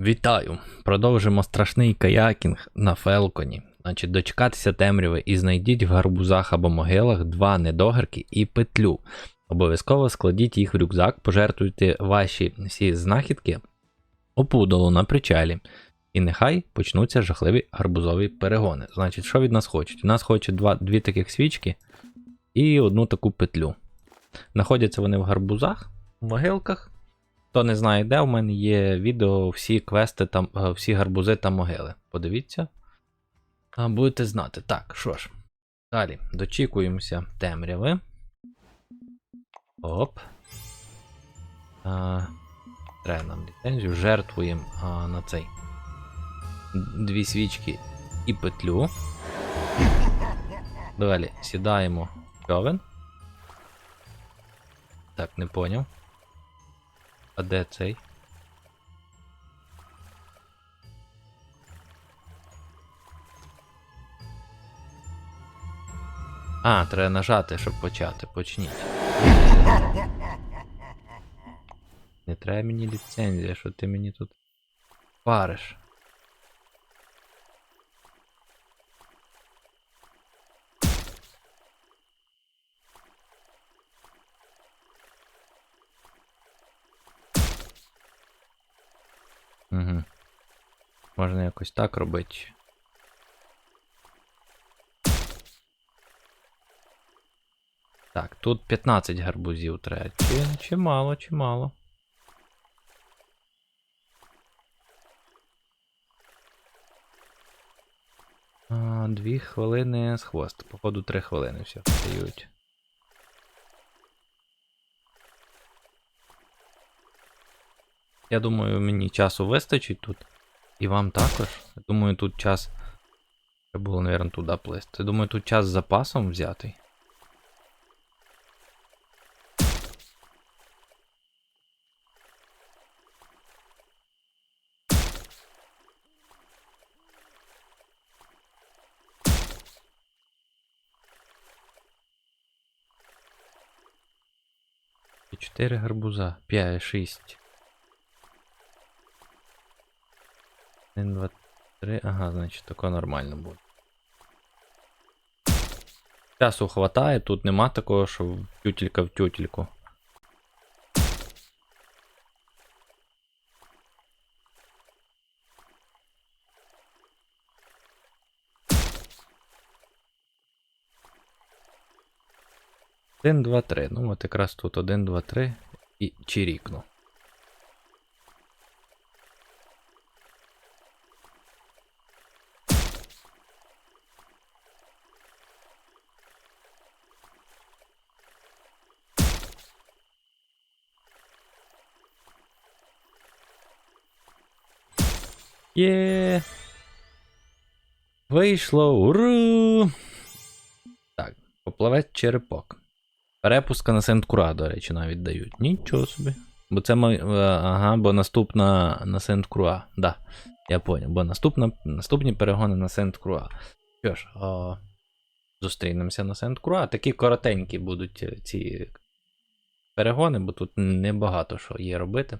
Вітаю! Продовжимо страшний каякінг на Фелконі. Значить, дочекатися темряви і знайдіть в гарбузах або могилах два недогірки і петлю. Обов'язково складіть їх в рюкзак, пожертвуйте ваші всі знахідки опудолу на причалі. І нехай почнуться жахливі гарбузові перегони. Значить, що від нас хочуть? У нас хочуть два, дві таких свічки і одну таку петлю. Знаходяться вони в гарбузах, в могилках. Хто не знає, де у мене є відео, всі квести там, е, всі гарбузи та могили. Подивіться. А будете знати. Так, що ж. Далі дочікуємося темряви. Оп. А, треба нам ліцензію. Жертвуємо на цей. Дві свічки і петлю. Далі сідаємо в човен. Так, не поняв. А де цей? А, треба нажати, щоб почати. Почніть. Не треба мені ліцензія, що ти мені тут париш. Угу. Можна якось так робити. Так, тут 15 гарбузів треба. Чи, чи мало, чи мало. А, дві хвилини з хвост. Походу, три хвилини все стають. Я думаю, мені часу вистачить тут. І вам також. Я думаю, тут час. Треба було, мабуть, туди плисти. Думаю, тут час з запасом взятий. І 4 гарбуза. 5, 6. 1, 2, 3. Ага, значить, тако нормально буде. Часу хватає, тут нема такого, що в тютелька в тютельку. Один, два, три. Ну, от якраз тут один, два, три і чирікну. Є. Вийшло. Уру! Так, поплавець черепок. Перепуска на Сент-Кура, до речі, навіть дають. Нічого собі. Бо це е, Ага, бо наступна на Сент-Круа. Да, я поняв. Бо наступна, наступні перегони на Сент-Круа. Що ж, о, зустрінемося на Сент-Круа. Такі коротенькі будуть е, ці перегони, бо тут небагато що є робити.